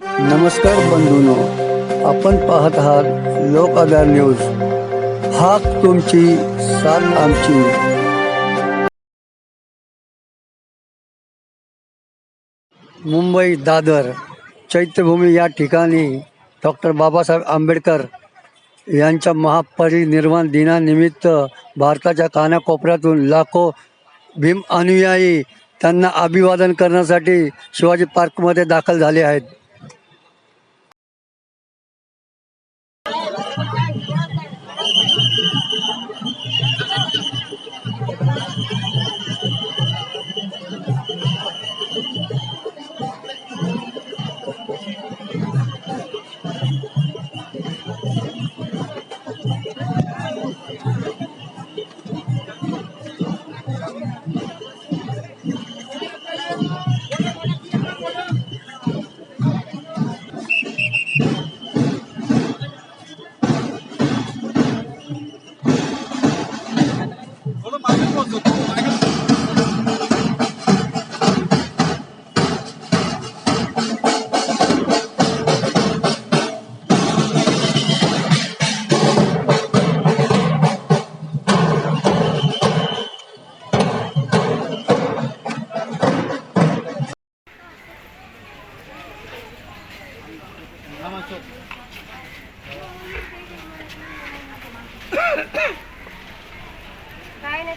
नमस्कार बंधूनो आपण पाहत आहात लोक आधार न्यूज. हाक तुमची साथ आमची. मुंबई दादर चैत्यभूमी या ठिकाणी डॉक्टर बाबासाहेब आंबेडकर यांच्या महापरिनिर्वाण दिनानिमित्त भारताच्या कानाकोपऱ्यातून लाखो भीम अनुयायी त्यांना अभिवादन करण्यासाठी शिवाजी पार्कमध्ये दाखल झाले आहेत. काय नाही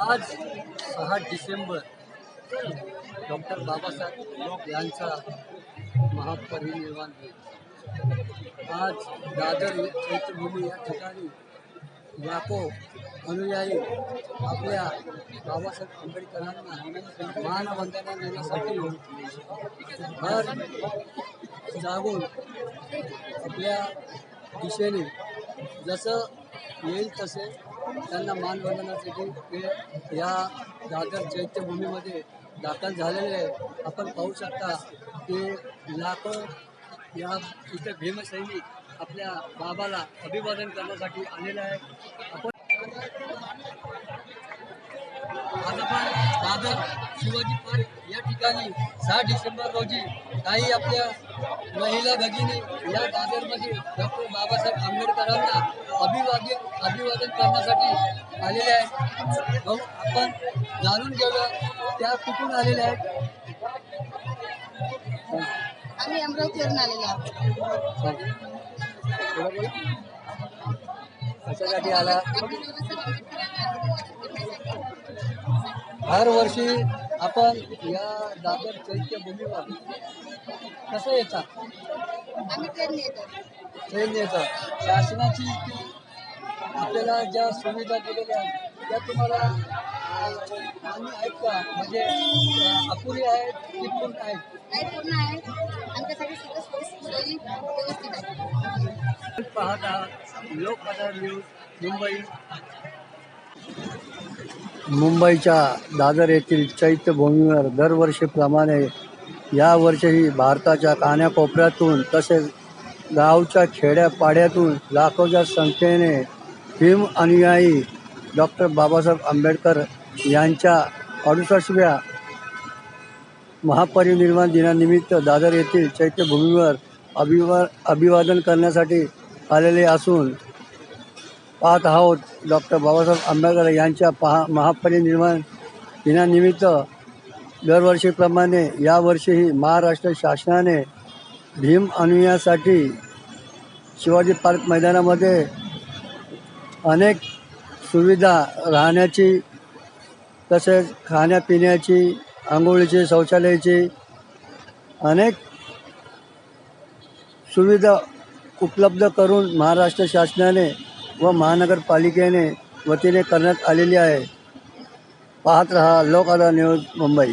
आज सहा डिसेंबर डॉक्टर बाबासाहेब यांचा महापरिनिर्वाण दिन. आज दादर चैत्यभूमी या ठिकाणी लाखो अनुयायी आपल्या बाबासाहेब आंबेडकरांना मानवंदना देण्यासाठी भर जागून आपल्या दिशेने जसं येईल तसे त्यांना मानवंदनासाठी ते या दादर चैत्यभूमीमध्ये दाखल झालेले आहे. आपण पाहू शकता की लाखो या इथे भीमसैनिक आपल्या बाबाला अभिवादन करण्यासाठी आलेले आहे आपण आज आपण दादर शिवाजी पार्क या ठिकाणी सहा डिसेंबर रोजी काही आपल्या महिला भगिनी या दादरमध्ये डॉक्टर बाबासाहेब आंबेडकरांना अभिवादन अभिवादन करण्यासाठी आलेले आहेत. आपण जाणून घेऊया त्या कुठून आलेल्या आहेत. आम्ही अमरावतीवरून आलेलो आहोत. कशासाठी आला? हर वर्षी आपण या दादर चैत्यभूमीवर कसं येतात? आम्ही ट्रेन येतो. ट्रेन येतं शासनाची आपल्याला ज्या सुविधा दिलेल्या आहेत त्या तुम्हाला आहेत का? म्हणजे अपुरी आहेत की पूर्ण आहेत? पाहत आहात. लोक न्यूज मुंबई. मुंबईच्या दादर येथील चैत्यभूमीवर दरवर्षीप्रमाणे यावर्षीही भारताच्या कानाकोपऱ्यातून तसेच गावच्या खेड्यापाड्यातून लाखोच्या संख्येने भीम अनुयायी डॉक्टर बाबासाहेब आंबेडकर यांच्या अडुसष्टव्या महापरिनिर्वाण दिनानिमित्त दादर येथील चैत्यभूमीवर अभिवा अभिवादन करण्यासाठी आलेले असून पाहत आहोत डॉक्टर बाबासाहेब आंबेडकर यांच्या पहा महापरिनिर्वाण दिनानिमित्त दरवर्षीप्रमाणे यावर्षीही महाराष्ट्र शासनाने भीम अनुयासाठी शिवाजी पार्क मैदानामध्ये अनेक सुविधा राहण्याची तसेच खाण्यापिण्याची आंघोळीची शौचालयाची अनेक सुविधा उपलब्ध करून महाराष्ट्र शासनाने व महानगरपालिकेने वतीने करण्यात आलेली आहे. पाहत रहा लोकआदा न्यूज मुंबई.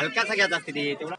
हलकासा घ्यायचा असते ते तेवढा.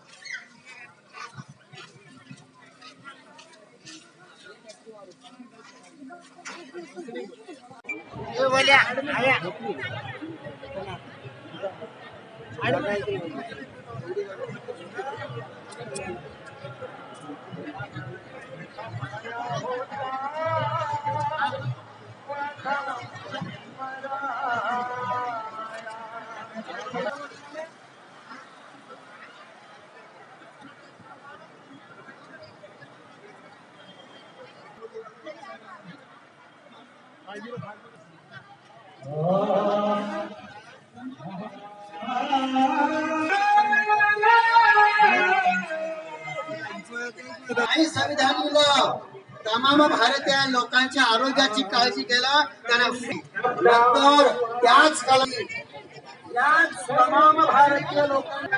आणि संविधानाला तमाम भारतीय लोकांच्या आरोग्याची काळजी केला त्यांना नंतर त्याच काळात याच तमाम भारतीय लोकांना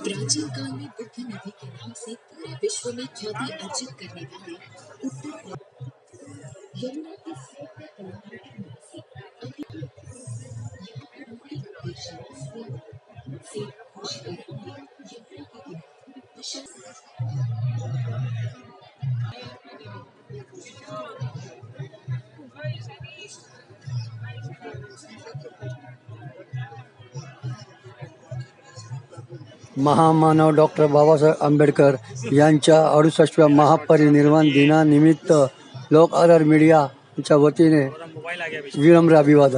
प्राचीन काल में बुद्ध नदी के नाम से पूरे विश्व में ख्याति अर्जित करने वाले उत्तर यमुना के से यमुना के महामानव डॉक्टर बाबासाहेब आंबेडकर यांच्या अडुसष्टव्या महापरिनिर्वाण दिनानिमित्त लोक आधार मीडियाच्या वतीने विनम्र अभिवादन.